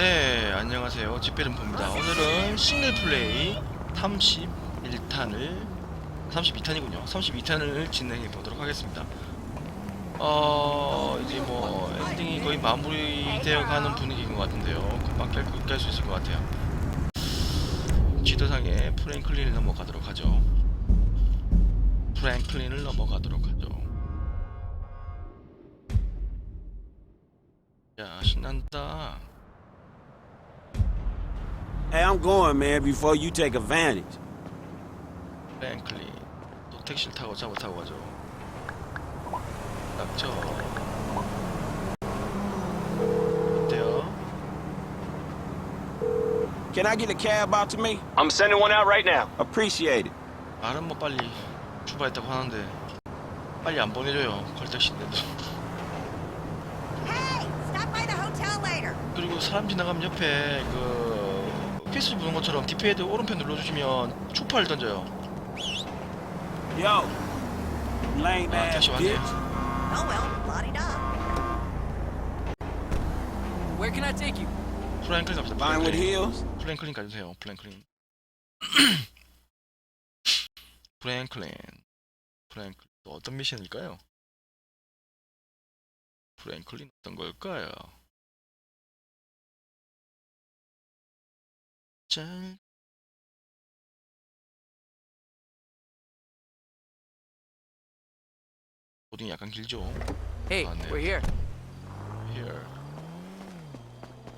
네, 안녕하세요. 집배름포입니다. 오늘은 싱글 플레이 31탄을 32탄이군요. 32탄을 진행해 보도록 하겠습니다. 어, 이제 뭐 엔딩이 거의 마무리되어 가는 분위기인 것 같은데요. 금방 깰 수 있을 것 같아요. 지도상에 프랭클린을 넘어가도록 하죠. 프랭클린을 넘어가도록 하죠. 야, 신난다. Hey, I'm going, man, before you take advantage. 프랭클린 또 택시를 타고 잡아 타고 가죠 딱죠 어때요? Can I get a cab out to me? I'm sending one out right now. Appreciate it. 말은 뭐 빨리 출발했다고 하는데 빨리 안 보내줘요 걸택시인데도 Hey, stop by the hotel later. 그리고 사람 지나가면 옆에 그 피스 부는 것처럼 디페이드 오른편 눌러주시면 추파를 던져요 Yo. Lame 아 ass bitch. 왔네요 Oh well, la-di-da. Where can I take you? 프랭클린 갑시다? 프랭클린 가주세요 프랭클린 프랭클린 프랭클린 또 어떤 미션일까요? 프랭클린 어떤 걸까요? 짠 코딩이 약간 길죠? Hey, Ah, no. we're here. Here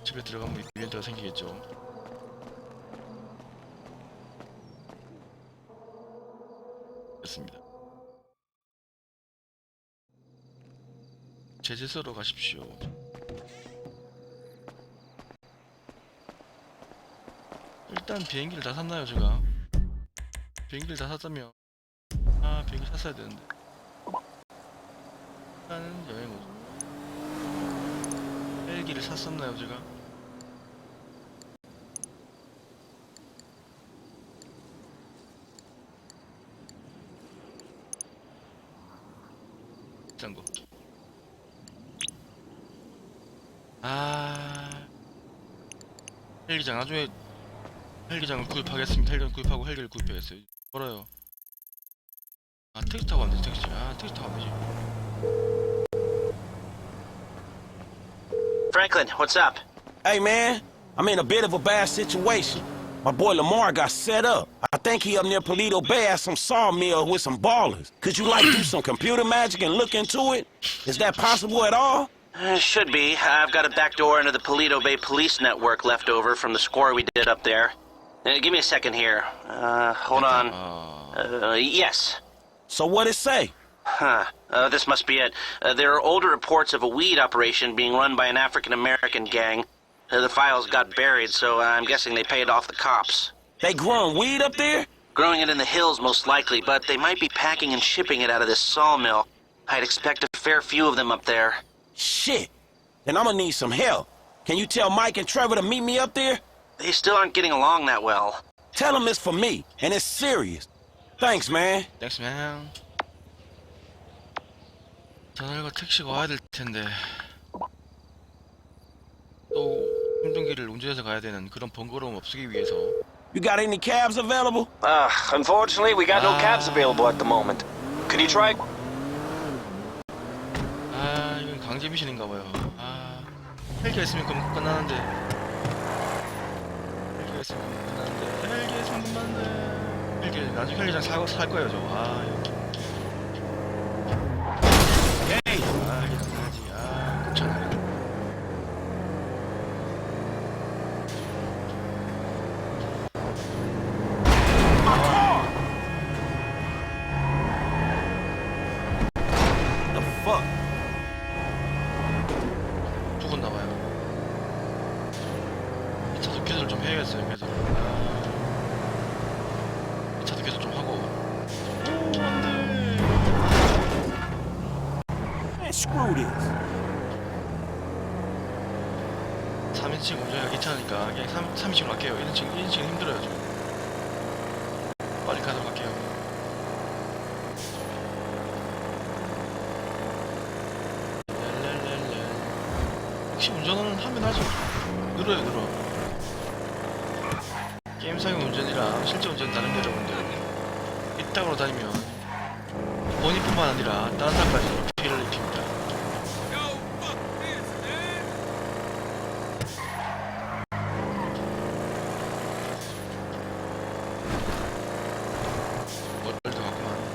집에 들어가면 이벤트가 생기겠죠 됐습니다 제재소로 가십시오 일단 비행기를 다 샀나요 제가? 비행기를 다 샀다면. 아 비행기 샀어야 되는데. 일단은 여행 오죠. 헬기를 샀었나요 제가? 거. 아. 헬기장 나중에 헬기장을 구입하겠습니다. 헬기장 구입하고 헬기를 구입해야겠어요. 멀어요. 아 택시 타고 가면 되지 택시. 아 택시 타고 가면 되지. Franklin, what's up? Hey, man. I'm in a bit of a bad situation. My boy Lamar got set up. I think he up near Polito Bay at some sawmill with some ballers. Could you, like, do some computer magic and look into it? Is that possible at all? Uh, should be. I've got a back door into the Polito Bay Police Network left over from the score we did up there. Uh, give me a second here. Uh, hold on. Uh, yes. So what it say? Huh. Uh, this must be it. Uh, there are older reports of a weed operation being run by an African American gang. Uh, the files got buried, so I'm guessing they paid off the cops. They growing weed up there? Growing it in the hills, most likely, but they might be packing and shipping it out of this sawmill. I'd expect a fair few of them up there. Shit. Then I'm gonna need some help. Can you tell Mike and Trevor to meet me up there? They still aren't getting along that well. Tell them it's for me, and it's serious. Thanks, man. 땡스 맨 전화가 택시가 와야 될 텐데 또 힘든 길을 운전해서 가야 되는 그런 번거로움 없기 위해서 You got any cabs available? Uh, unfortunately, we got no Ah. cabs available at the moment. Could you try? 아 이건 강제 미션인가 봐요 아 헬기가 있으면 그럼 끝나는데 나중에 편리장 살 거예요 저. 아, 3인칭 운전하기가 귀찮으니까 그냥 3, 3인칭으로 갈게요. 1인칭, 1인칭 힘들어요, 좀. 빨리 가도록 할게요. 혹시 운전 운전은 하면 하죠. 늘어요, 늘어. 게임상의 운전이랑 실제 운전 다른 여러분들 이따구로 다니면 본인뿐만 아니라 다른 사람까지 피해를 입힙니다. 멀더 같구만.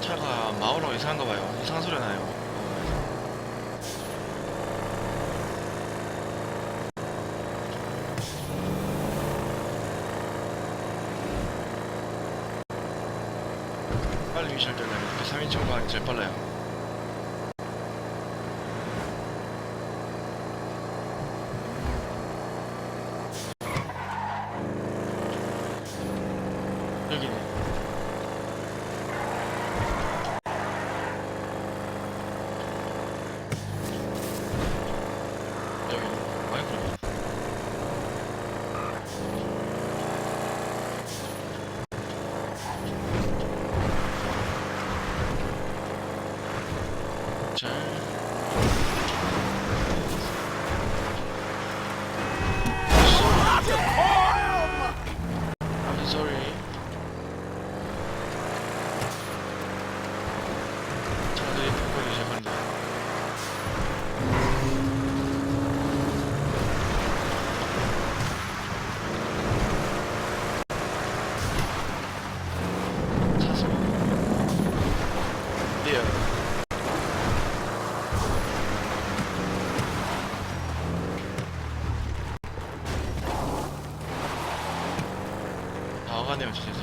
차가 마오랑 이상한가 봐요. 이상한 소리 나요. 빨리 미션 되려면 이렇게 3인칭으로 가는 게 제일 빨라요. 다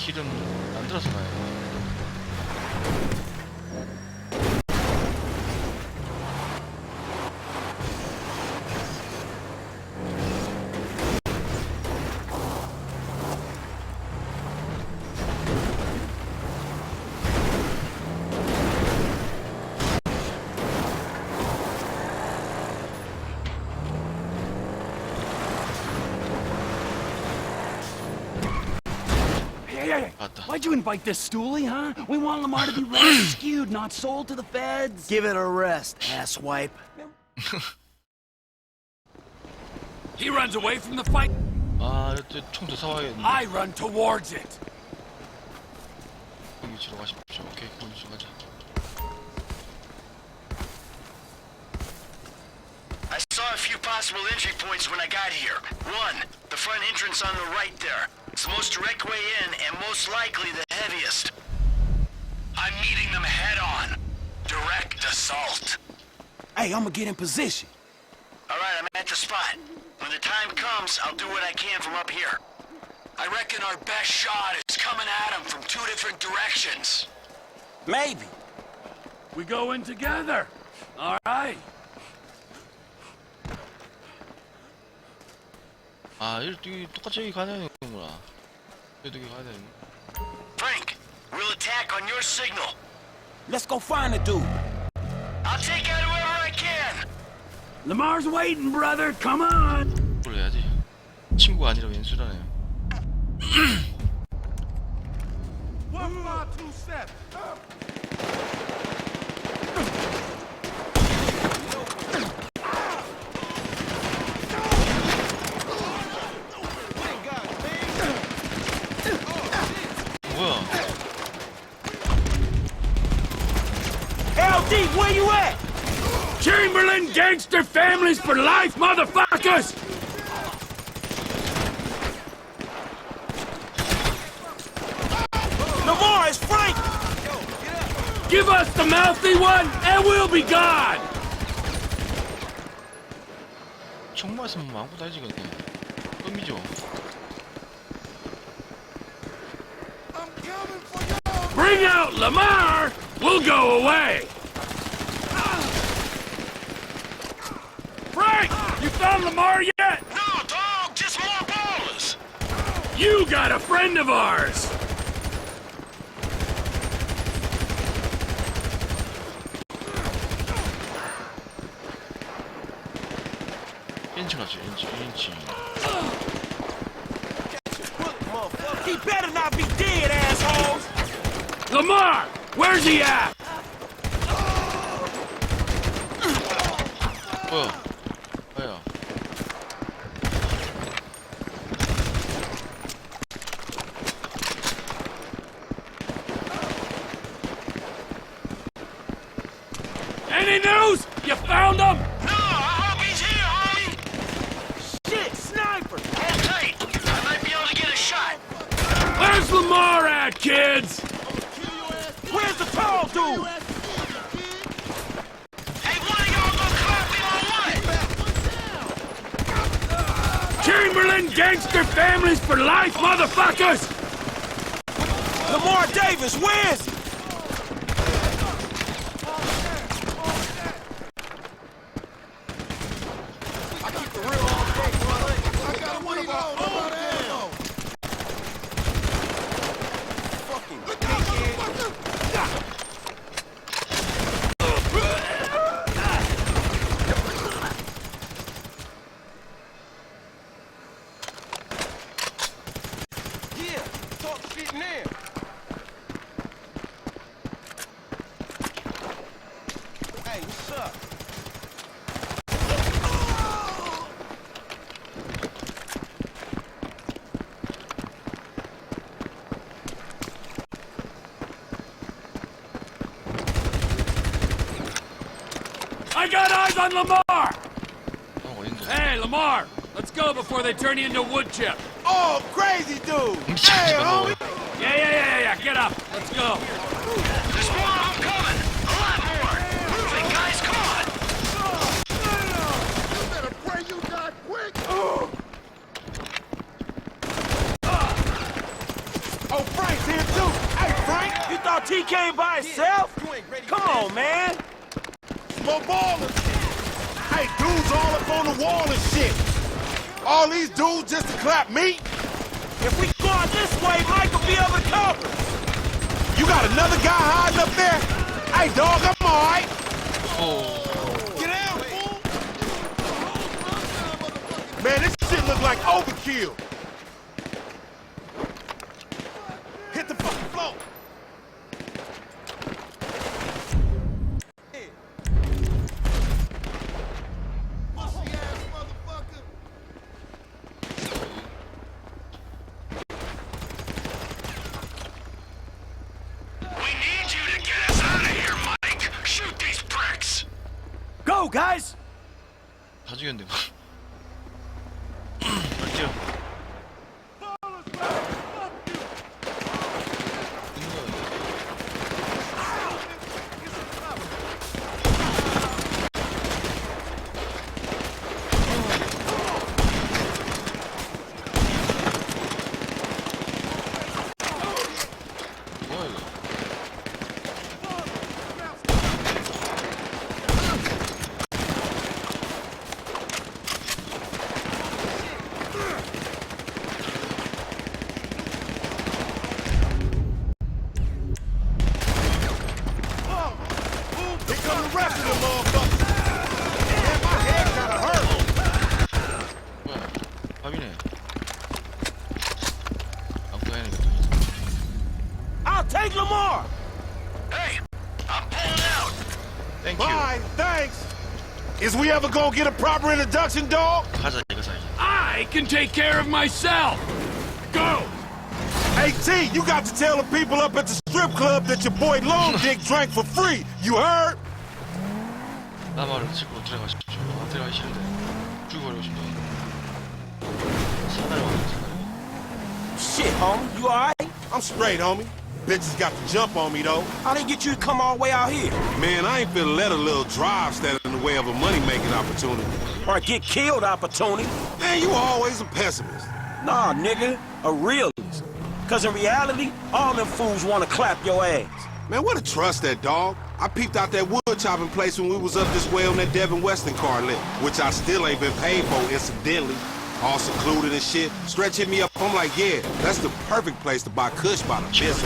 길은 안 들어서 가요 Hey, hey, hey. 맞다 Why'd you invite this stoolie, huh? We want Lamar to be rescued, not sold to the feds. Give it a rest, asswipe. He runs away from the fight. 아 이거 총도 사와야겠네 I run towards it. 거기 위치로 가십시오 오케이 거기 위치로 가자 Few possible entry points when I got here. One, the front entrance on the right there. It's the most direct way in and most likely the heaviest. I'm meeting them head on. Direct assault. Hey, I'ma get in position. All right, I'm at the spot. When the time comes, I'll do what I can from up here. I reckon our best shot is coming at them from two different directions. Maybe. We go in together. All right. 아 여기 똑같이 여기 가야 되는구나 여기 가야 되는 Frank, we'll attack on your signal. Let's go find the dude. I'll take out whoever Lamar's waiting, brother. Come on. 뭘 해야지 친구가 아니라 왼수라네요 뭐야 Chamberlain gangster families for life, motherfuckers! Lamar, it's Frank. Give us the mouthy one, and we'll be gone! 총 맞으면 아무것도 다지 근데 껌이죠 Bring out Lamar! We'll go away! Frank, you found Lamar yet? No, dog, just more ballers. You got a friend of ours. Inch, inch, inch. He better not be dead, assholes! Lamar! Where's he at? Whoa. News? You found him? No, I hope he's here, homie. Shit, sniper. Hold tight. I might be able to get a shot. Where's Lamar at, kids? Where's the tall dude? Hey, one of y'all go clap me on what? Chamberlain gangster families for life, motherfuckers! Lamar Davis, where is he? Yeah, talk shit now. Hey, what's up? I got eyes on Lamar! Oh, hey, Lamar! Let's go before they turn you into wood chip. Oh, crazy dude! hey, homie! Yeah, yeah, yeah, yeah, get up. Let's go. There's more of them coming! A lot more! Moving, guys, come on! You better pray you die quick! Oh, oh Frank's here too! Hey, Frank! You thought T came by himself? Come on, man! Ballers. Hey, dudes all up on the wall and shit. All these dudes just to clap me? If we go out this way, Mike will be able to cover. You got another guy hiding up there? Hey, dog, I'm all right. Oh. Get out, fool. Man, this shit look like overkill. Is we ever gonna get a proper introduction, dog? 가자 이거 사이. I can take care of myself. Go. Hey, T, you got to tell the people up at the strip club that your boy Long Dick drank for free. You heard? 나마를 집으로 들어가십시오. 아, 들어가기 싫은데 죽어버리고 싶다. 사다리 와요 사다리. Shit, homie, you alright? I'm straight, homie. Bitches got the jump on me, though. How they get you to come all the way out here? Man, I ain't finna let a little drive stand in the way of a money-making opportunity. Or a get killed opportunity? Man, you always a pessimist. Nah, nigga, a realist. Cause in reality, all them fools wanna clap your ass. Man, what a trust that dog. I peeped out that wood chopping place when we was up this way on that Devin Weston car lit, which I still ain't been paid for, incidentally. All secluded and shit. Stretch hit me up. I'm like, yeah, that's the perfect place to buy Kush by the piss.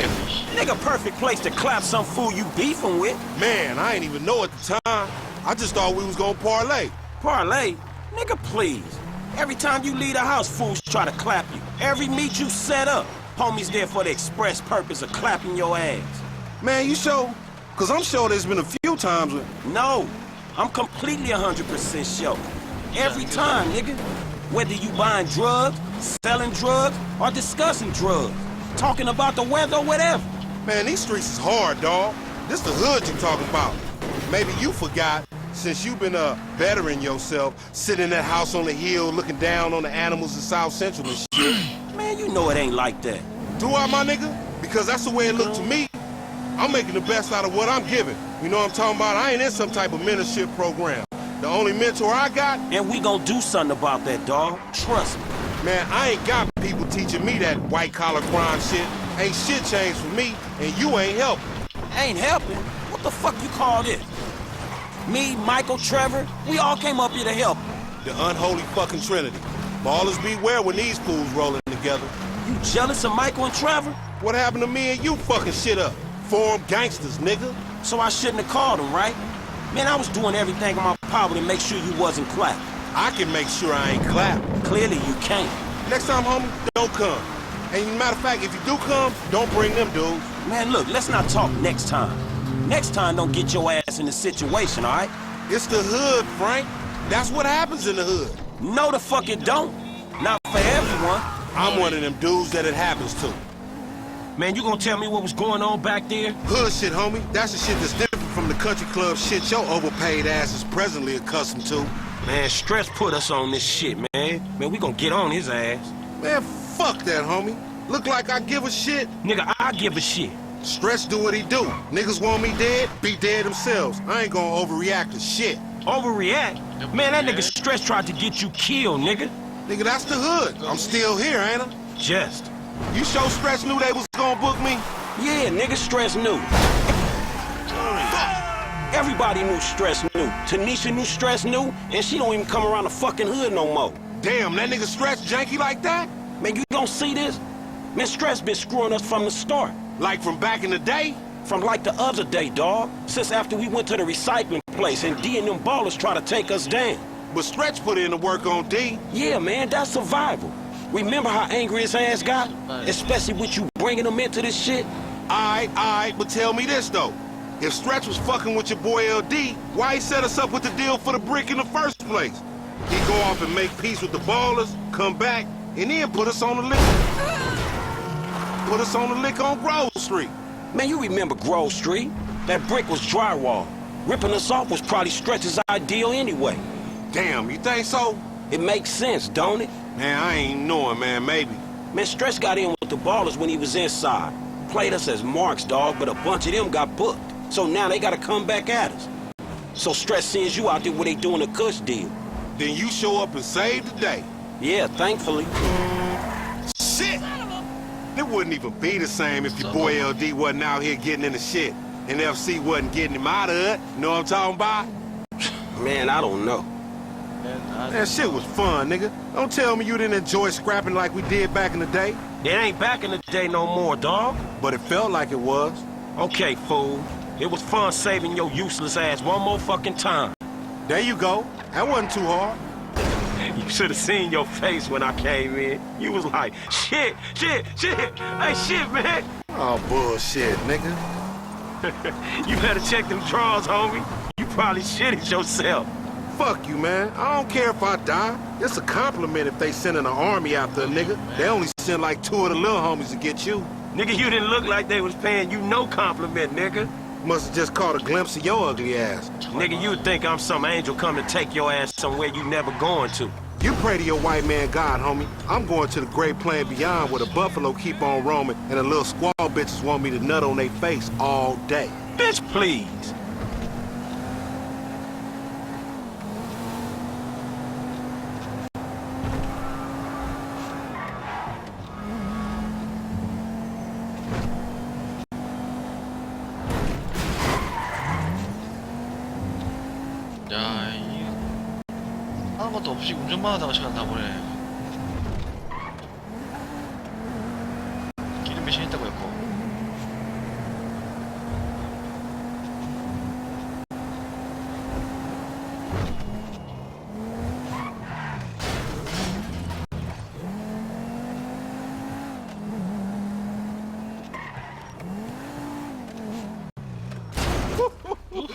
Nigga, perfect place to clap some fool you beefing with. Man, I ain't even know at the time. I just thought we was gonna parlay. Parlay? Nigga, please. Every time you leave the house, fools try to clap you. Every meet you set up, homies there for the express purpose of clapping your ass. Man, you sure? Cause I'm sure there's been a few times when No, I'm completely 100% sure. Every time, nigga. Whether you buying drugs, selling drugs, or discussing drugs. Talking about the weather or whatever. Man, these streets is hard, dawg. This the hood you talking about. Maybe you forgot, since you've been uh bettering yourself, sitting in that house on the hill looking down on the animals in South Central and shit. Man, you know it ain't like that. Do I, my nigga? Because that's the way it looked to me. I'm making the best out of what I'm giving. You know what I'm talking about? I ain't in some type of mentorship program. The only mentor I got, And we gonna do something about that, dog. Trust me. man, I ain't got people teaching me that white collar crime shit. Ain't shit changed for me, and you ain't helping. Ain't helping. What the fuck you call this? Me, Michael, Trevor, we all came up here to help. The unholy fucking trinity. Ballers beware when these fools rolling together. You jealous of Michael and Trevor? What happened to me and you fucking shit up? Form gangsters, nigga. So I shouldn't have called him, right? Man, I was doing everything in my power to make sure you wasn't clapped. I can make sure I ain't clapped. Clearly you can't. Next time, homie, don't come. And matter of fact, if you do come, don't bring them dudes. Man, look, let's not talk next time. Next time, don't get your ass in the situation, all right? It's the hood, Frank. That's what happens in the hood. No, the fuck it don't. Not for everyone. I'm one of them dudes that it happens to. Man, you gonna tell me what was going on back there? Hood shit, homie. That's the shit that's different from the country club shit your overpaid ass is presently accustomed to. Man, stress put us on this shit, man. Man, we gonna get on his ass. Man, fuck that, homie. Look like I give a shit. Nigga, I give a shit. Stress do what he do. Niggas want me dead, be dead themselves. I ain't gonna overreact to shit. Overreact? Man, that nigga Stress tried to get you killed, nigga. Nigga, that's the hood. I'm still here, ain't I? Just. You sure Stress knew they was gonna book me? Yeah, nigga Stress knew. Everybody knew Stress knew. Tanisha knew Stress knew, and she don't even come around the fucking hood no more. Damn, that nigga Stress janky like that? Man, you don't see this? Man, Stress been screwing us from the start. Like from back in the day? From like the other day, dawg. Since after we went to the recycling place and D and them ballers try to take us down. But Stretch put in the work on D. Yeah, man, that's survival. Remember how angry his ass got? Especially with you bringing him into this shit? Alright, alright, but tell me this though. If Stretch was fucking with your boy LD, why he set us up with the deal for the brick in the first place? He go off and make peace with the ballers, come back, and then put us on the lick. Put us on the lick on Grove Street. Man, you remember Grove Street? That brick was drywall. Ripping us off was probably Stretch's ideal anyway. Damn, you think so? It makes sense, don't it? Man, I ain't knowing, man, maybe. Man, Stretch got in with the ballers when he was inside. Played us as marks, dog, but a bunch of them got booked. So now they gotta come back at us. So Stress sends you out there where they doing a cush deal. Then you show up and save the day. Yeah, thankfully. Shit! It wouldn't even be the same if your boy LD wasn't out here getting in the shit. And FC wasn't getting him out of it. Know what I'm talking about? Man, I don't know. That shit was fun, nigga. Don't tell me you didn't enjoy scrapping like we did back in the day. It ain't back in the day no more, dog. But it felt like it was. Okay, fool. It was fun saving your useless ass one more fucking time. There you go. That wasn't too hard. You should have seen your face when I came in. You was like, shit, shit, shit. Hey, shit, man. Oh, bullshit, nigga. You better check them drawers, homie. You probably shitted yourself. Fuck you, man. I don't care if I die. It's a compliment if they sending an army after a nigga. They only send like two of the little homies to get you. Nigga, you didn't look like they was paying you no compliment, nigga. Must have just caught a glimpse of your ugly ass. Nigga, you think I'm some angel come to take your ass somewhere you never going to. You pray to your white man God, homie. I'm going to the great plain beyond where the buffalo keep on roaming and the little squaw bitches want me to nut on their face all day. Bitch, please. 없이 운전만 하다가 시간 다 보내. 기름 배신 있다고 했고.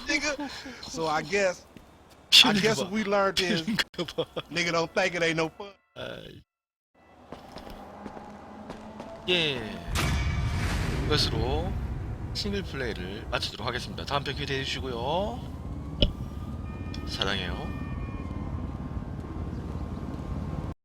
nigga. So I guess, I guess 거 what 봐. we learned is, nigga don't think it ain't no fun. 아이. 예. 이것으로 싱글 플레이를 마치도록 하겠습니다. 다음 편 기대해 주시고요. 사랑해요.